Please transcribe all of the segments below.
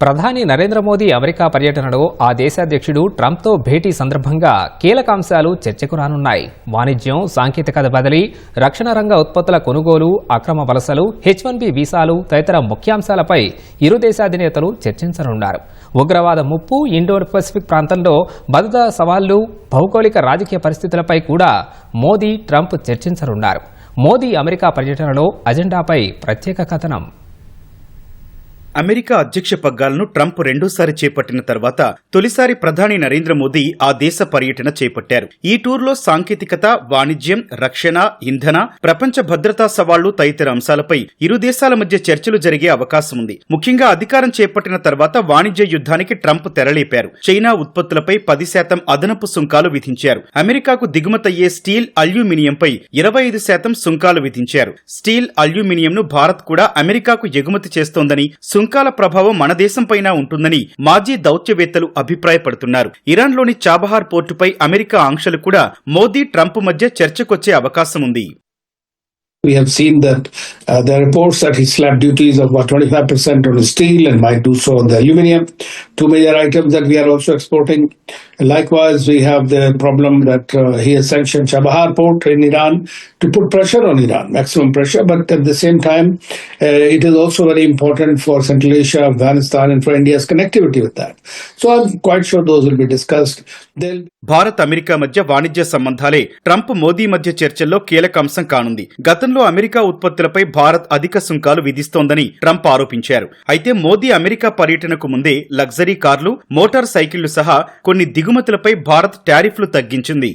ప్రధాని నరేంద్ర మోదీ అమెరికా పర్యటనలో ఆ దేశాధ్యక్షుడు ట్రంప్తో భేటీ సందర్భంగా కీలక అంశాలు చర్చకు రానున్నాయి. వాణిజ్యం సాంకేతికత బదిలీ రక్షణ రంగ ఉత్పత్తుల కొనుగోలు అక్రమ వలసలు హెచ్ వన్ బి వీసాలు తదితర ముఖ్యాంశాలపై ఇరు దేశాధినేతలు చర్చించనున్నారు. ఉగ్రవాద ముప్పు ఇండో పసిఫిక్ ప్రాంతంలో భద్రతా సవాళ్ళు భౌగోళిక రాజకీయ పరిస్థితులపై కూడా మోదీ ట్రంప్ చర్చించనున్నారు. మోదీ అమెరికా పర్యటనలో అజెండాపై ప్రత్యేక కథనం. అమెరికా అధ్యక్ష పగ్గాలను ట్రంప్ రెండోసారి చేపట్టిన తర్వాత తొలిసారి ప్రధాని నరేంద్ర మోదీ ఆ దేశ పర్యటన చేపట్టారు. ఈ టూర్లో సాంకేతికత వాణిజ్యం రక్షణ ఇంధన ప్రపంచ భద్రతా సవాళ్ళు తదితర అంశాలపై ఇరు దేశాల మధ్య చర్చలు జరిగే అవకాశం ఉంది. ముఖ్యంగా అధికారం చేపట్టిన తర్వాత వాణిజ్య యుద్ధానికి ట్రంప్ తెరలేపారు. చైనా ఉత్పత్తులపై పది శాతం అదనపు సుంకాలు విధించారు. అమెరికాకు దిగుమతయ్యే స్టీల్ అల్యూమినియంపై ఇరవై ఐదు శాతం సుంకాలు విధించారు. స్టీల్ అల్యూమినియంను భారత్ కూడా అమెరికాకు ఎగుమతి చేస్తోందని సుంకాల ప్రభావం మన దేశంపైన ఉంటుందని మాజీ దౌత్యవేత్తలు అభిప్రాయపడుతున్నారు. ఇరాన్లోని చాబహార్ పోర్టుపై అమెరికా ఆంక్షలు కూడా మోదీ ట్రంప్ మధ్య చర్చకొచ్చే అవకాశం ఉంది We have seen that uh, there are reports that he slapped duties of about 25% on steel and might do so on the aluminium. Two major items that we are also exporting. Likewise, we have the problem that uh, he has sanctioned Chabahar port in Iran to put pressure on Iran, maximum pressure. But at the same time, uh, it is also very important for Central Asia, Afghanistan, and for India's connectivity with that. So I'm quite sure those will be discussed. They'll Bharat America మధ్య వాణిజ్య సంబంధాలే Trump Modi మధ్య చర్చల్లో కీలక అంశం కానుంది గతంలో America ఉత్పత్తులపై భారత్ అధిక సుంకాలు విధిస్తోందని ట్రంప్ ఆరోపించారు అయితే మోదీ అమెరికా పర్యటనకు ముందే లగ్జరీ కార్లు మోటార్ సైకిళ్ళు సహా కొన్ని దిగుమతులపై భారత్ టారిఫ్లు తగ్గించింది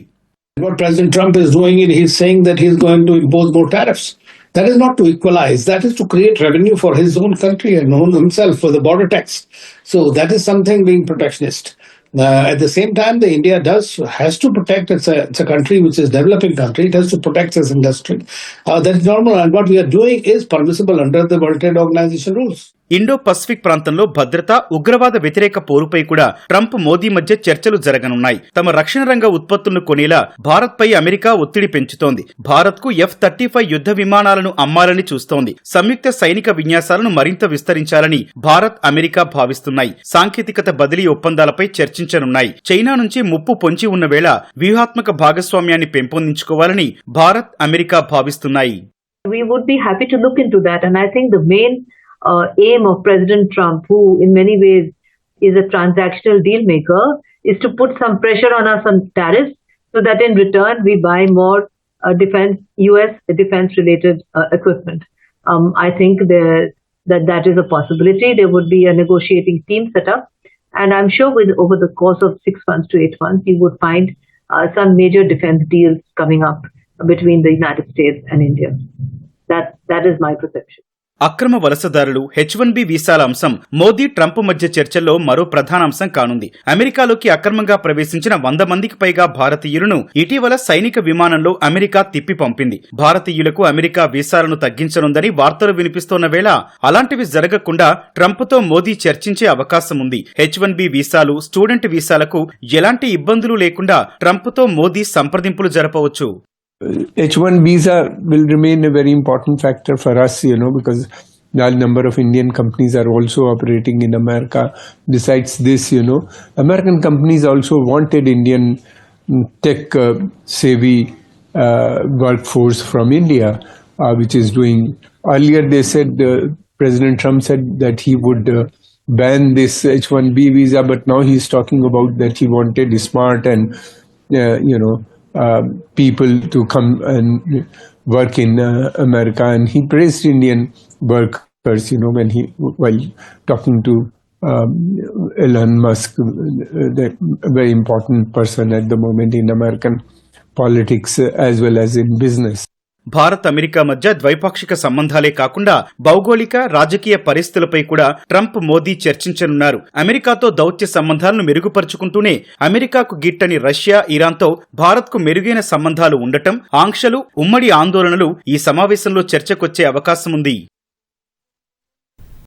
What President Trump is doing, is he's saying that he's going to impose more tariffs. That is not to equalize. That is to create revenue for his own country and own himself for the border tax. So that is something being protectionist. Uh, at the same time, the India does has to protect. It's a it's a country which is developing country. It has to protect its industry. Uh, that is normal, and what we are doing is permissible under the World Trade Organization rules. Indo Pacific ప్రాంతంలో భద్రత ఉగ్రవాద వ్యతిరేక పోరుపై కూడా Trump Modi మధ్య చర్చలు జరగనున్నాయి. తమ రక్షణ రంగ ఉత్పత్తులను కొనేలా భారత్పై అమెరికా ఒత్తిడి పెంచుతోంది. భారత్కు ఎఫ్ థర్టీ ఫైవ్ యుద్ధ విమానాలను అమ్మాలని చూస్తోంది. సంయుక్త సైనిక విన్యాసాలను మరింత విస్తరించాలని భారత్ అమెరికా భావిస్తున్నాయి. సాంకేతికత బదిలీ ఒప్పందాలపై చర్చించనున్నాయి. చైనా నుంచి ముప్పు పొంచి ఉన్న వేళ వ్యూహాత్మక భాగస్వామ్యాన్ని పెంపొందించుకోవాలని భారత్ అమెరికా భావిస్తున్నాయి. We would be happy to look into that. And I think the main uh, aim of President Trump, who in many ways is a transactional deal maker, is to put some pressure on us on tariffs so that in return we buy more uh, defense, US defense related uh, equipment. Um, I think there, that that is a possibility. There would be a negotiating team set up. And I'm sure with over the course of six months to eight months, you would find uh, some major defense deals coming up between the United States and India. That that is my perception. అక్రమ వలసదారులు H one B వీసాల అంశం Modi Trump మధ్య చర్చల్లో మరో ప్రధాన అంశం కానుంది. అమెరికాలోకి అక్రమంగా ప్రవేశించిన వంద మందికి పైగా భారతీయులను ఇటీవల సైనిక విమానంలో అమెరికా తిప్పి పంపింది. భారతీయులకు అమెరికా వీసాలను తగ్గించనుందని వార్తలు వినిపిస్తోన్న వేళ అలాంటివి జరగకుండా ట్రంప్తో మోదీ చర్చించే అవకాశం ఉంది. హెచ్ వన్ బి వీసాలు స్టూడెంట్ వీసాలకు ఎలాంటి ఇబ్బందులు లేకుండా ట్రంప్తో మోదీ సంప్రదింపులు జరపవచ్చు. H1 visa will remain a very important factor for us, you know, because large number of Indian companies are also operating in America. Besides this, you know, American companies also wanted Indian tech uh, savvy uh, workforce from India, uh, which is doing. Earlier, they said uh, President Trump said that he would. Uh, ban this H1B visa, but now he's talking about that he wanted smart and uh, you know people to come and work in uh, America, and he praised Indian workers. You know when he while talking to um, Elon Musk, uh, the very important person at the moment in American politics uh, as well as in business. Bharat America మధ్య ద్వైపాక్షిక సంబంధాలే కాకుండా భౌగోళిక రాజకీయ పరిస్థితులపై కూడా Trump Modi చర్చించనున్నారు. అమెరికాతో దౌత్య సంబంధాలను మెరుగుపరుచుకుంటూనే అమెరికాకు గిట్టని రష్యా ఇరాన్తో భారత్కు మెరుగైన సంబంధాలు ఉండటం ఆంక్షలు ఉమ్మడి ఆందోళనలు ఈ సమావేశంలో చర్చకొచ్చే అవకాశం ఉంది